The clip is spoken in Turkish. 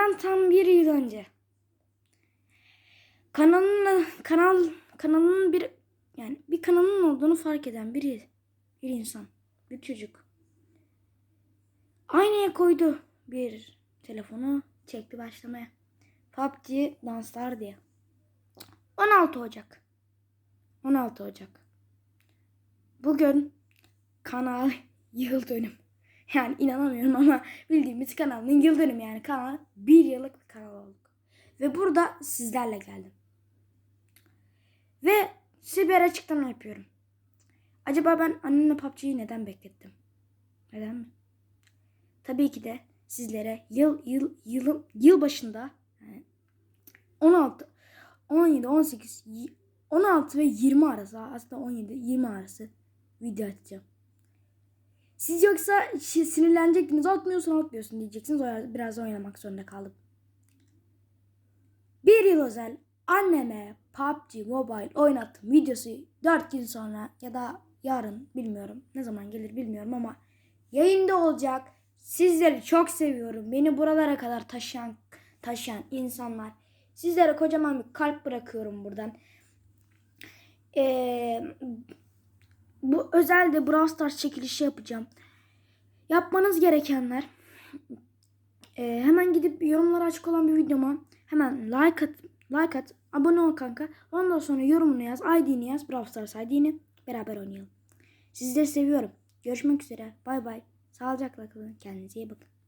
Bundan tam bir yıl önce. Kanalın kanal kanalın bir yani bir kanalın olduğunu fark eden bir bir insan, bir çocuk. Aynaya koydu bir telefonu çekti başlamaya. PUBG danslar diye. 16 Ocak. 16 Ocak. Bugün kanal yıl dönüm. Yani inanamıyorum ama bildiğimiz kanalın yıl dönümü yani kanal bir yıllık bir kanal olduk. Ve burada sizlerle geldim. Ve size bir açıklama yapıyorum. Acaba ben annemle PUBG'yi neden beklettim? Neden mi? Tabii ki de sizlere yıl yıl yıl yıl başında yani 16 17 18 y- 16 ve 20 arası aslında 17 20 arası video atacağım. Siz yoksa şey, sinirlenecektiniz atmıyorsun atmıyorsun diyeceksiniz. Biraz oynamak zorunda kaldım. Bir yıl özel anneme PUBG Mobile oynattım videosu 4 gün sonra ya da yarın bilmiyorum. Ne zaman gelir bilmiyorum ama yayında olacak. Sizleri çok seviyorum. Beni buralara kadar taşıyan taşıyan insanlar. Sizlere kocaman bir kalp bırakıyorum buradan. Ee, bu özelde Brawl Stars çekilişi yapacağım. Yapmanız gerekenler ee, hemen gidip yorumlara açık olan bir videoma hemen like at, like at, abone ol kanka. Ondan sonra yorumunu yaz, ID'ni yaz, Brawl Stars ID'ni beraber oynayalım. Sizleri seviyorum. Görüşmek üzere. Bay bay. Sağlıcakla kalın. Kendinize iyi bakın.